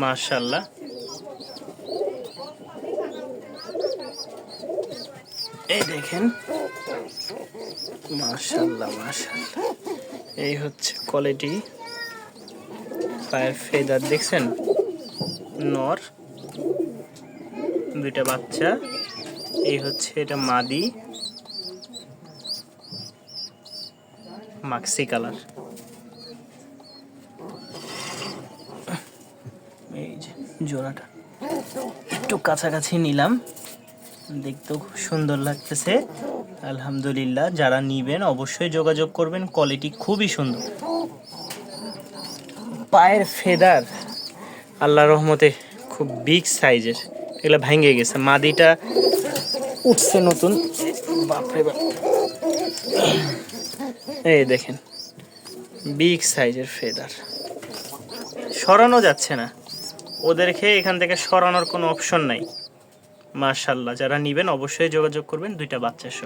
মাশাল্লাহ এই দেখেন। মাশাল্লাহ মাশাল্লাহ এই হচ্ছে কোয়ালিটি পায়ের ফেদার, দেখছেন? নর, দুইটা বাচ্চা। এই হচ্ছে এটা মাদি। মাক্সি কালার এই যে, জোড়াটা। একটু কাছাকাছি নিলাম। দেখতেও খুব সুন্দর লাগতেছে। আলহামদুলিল্লাহ, যারা নিবেন অবশ্যই যোগাযোগ করবেন। কোয়ালিটি খুবই সুন্দর। পায়ের ফেদার আল্লাহ রহমতে খুব বিগ সাইজের এগুলো ভেঙে গেছে। মাদিটা উঠছে নতুন। বাপরে বাপ। এই দেখেন বিগ সাইজের ফেদার। সরানো যাচ্ছে না। ওদেরকে এখান থেকে সরানোর কোনো অপশন নাই। মার্শাল্লাহ যারা নেবেন অবশ্যই যোগাযোগ করবেন, দুইটা বাচ্চার সহ।